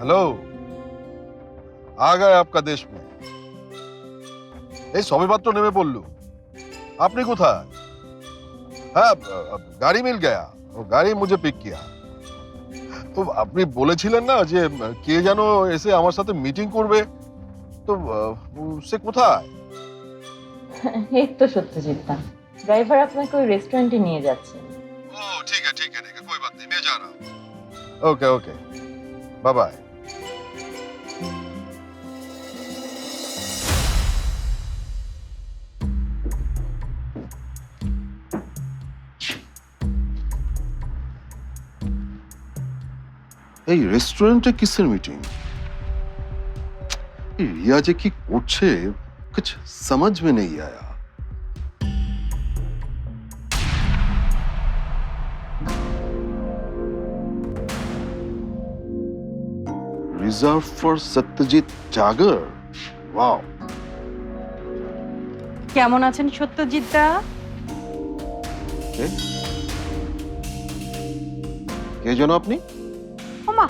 Hello आ गए आपका देश में এই সবেমাত্র নেমে পড়লো আপনি কোথায় হ্যাঁ গাড়ি মিল গয়া ও গাড়ি মুঝে পিক কিয়া তো আপনি বলেছিলেন না যে কে যেন এসে আমার সাথে মিটিং করবে তো আহ, সে কোথায় এই তো সত্যজিৎ দা ড্রাইভার আপনাকে ওই রেস্টুরেন্টে নিয়ে যাচ্ছে ओ ठीक है ठीक है ठीक है कोई बात नहीं मैं जा रहा हूँ ओके ओके बाय बाय এই রেস্টুরেন্টে কিসের মিটিং রিয়া যে কি করছে कुछ समझ में नहीं आया reserved for Satyajit Jagar. Wow. কেমন আছেন সত্যজিৎ দা কে কে যেন আপনি ক্ষমা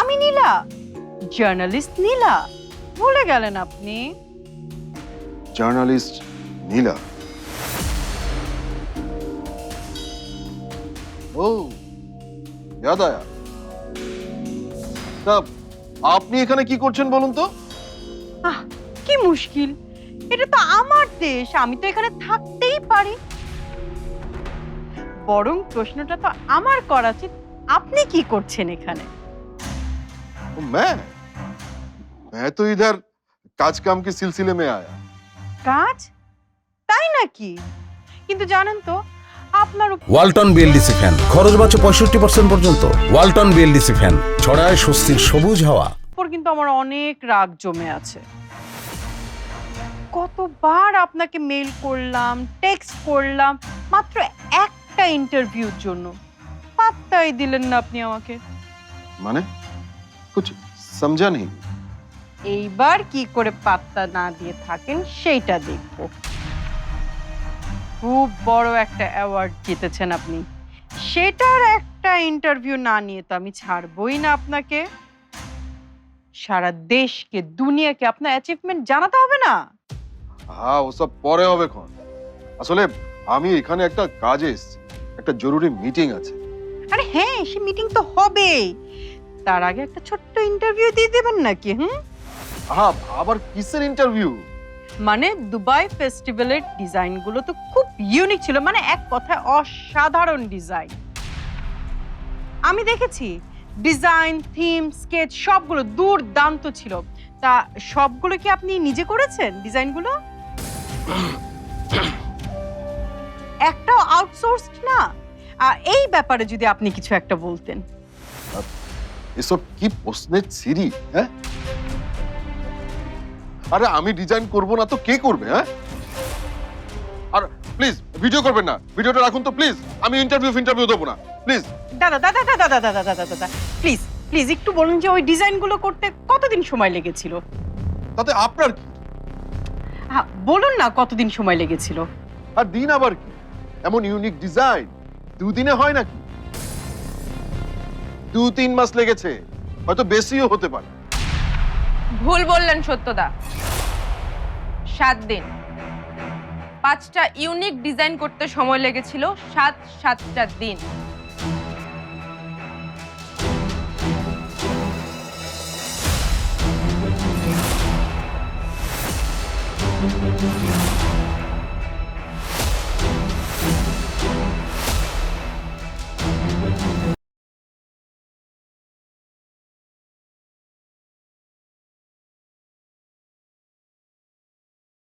আমি নীলা জার্নালিস্ট নীলা ভুলে গেলেন আপনি। জার্নালিস্ট নীলা। ও ইয়াদ। তা আপনি এখানে কি করছেন বলুন তো? আহ কি মুশকিল এটা তো আমার দেশ আমি তো এখানে থাকতেই পারি। বরং প্রশ্নটা তো আমার করা উচিত আপনি কি করছেন এখানে तो मैं मैं तो इधर काज काम के सिलसिले में आया কাজ তাই নাকি কিন্তু জানেন তো আপনার উপ- ওয়ালটন বিএলডিসি ফ্যান খরচ বাঁচো পঁয়ষট্টি পার্সেন্ট পর্যন্ত ওয়ালটন বিএলডিসি ফ্যান ছড়ায় স্বস্তির সবুজ হাওয়া উপর কিন্তু আমার অনেক রাগ জমে আছে কতবার আপনাকে মেল করলাম টেক্সট করলাম মাত্র একটা ইন্টারভিউর জন্য পাত্তাই দিলেন না আপনি আমাকে। মানে? কিছু সমঝা নেই। এইবার কি করে পাত্তা না দিয়ে থাকেন সেইটা দেখব। খুব বড় একটা অ্যাওয়ার্ড জিতেছেন আপনি। সেটার একটা ইন্টারভিউ না নিয়ে তো আমি ছাড়বই না আপনাকে। সারা দেশকে দুনিয়াকে আপনার অ্যাচিভমেন্ট জানাতে হবে না। হ্যাঁ ওসব পরে হবে কোন আসলে আমি এখানে একটা কাজে এসেছি। একটা জরুরি মিটিং আছে। আরে হ্যাঁ সে মিটিং তো হবেই। তার আগে একটা ছোট্ট ইন্টারভিউ দিয়ে দেবেন নাকি হুম? হ্যাঁ আবার কিসের ইন্টারভিউ মানে দুবাই ফেস্টিভ্যালের ডিজাইনগুলো তো খুব ইউনিক ছিল মানে এক কথায় অসাধারণ ডিজাইন আমি দেখেছি ডিজাইন থিম স্কেচ সবগুলো দুর্দান্ত ছিল। তা সবগুলো কি আপনি নিজে করেছেন ডিজাইনগুলো একটাও আউটসোর্সড না? এই ব্যাপারে যদি আপনি কিছু একটা বলতেন। এসব কি প্রশ্নের সিরি হ্যাঁ? আরে আমি ডিজাইন করব না তো কে করবে হ্যাঁ? আর প্লিজ ভিডিও করবেন না। ভিডিওটা রাখুন তো প্লিজ আমি ইন্টারভিউ ইন্টারভিউ দেবো না। প্লিজ দাদা দাদা দাদা দাদা দাদা দাদা দাদা। প্লিজ প্লিজ একটু বলুন যে ওই ডিজাইনগুলো করতে কতদিন সময় লেগেছিল? তাতে আপনার কি? হ্যাঁ বলুন না কতদিন সময় লেগেছিল? আর দিন আবার কি? এমন ইউনিক ডিজাইন দুদিনে হয় নাকি? দু তিন মাস লেগেছে, হয়তো বেশিও হতে পারে। ভুল বললেন সত্যদা। সাত দিন। পাঁচটা ইউনিক ডিজাইন করতে সময় লেগেছিল সাত সাতটা দিন।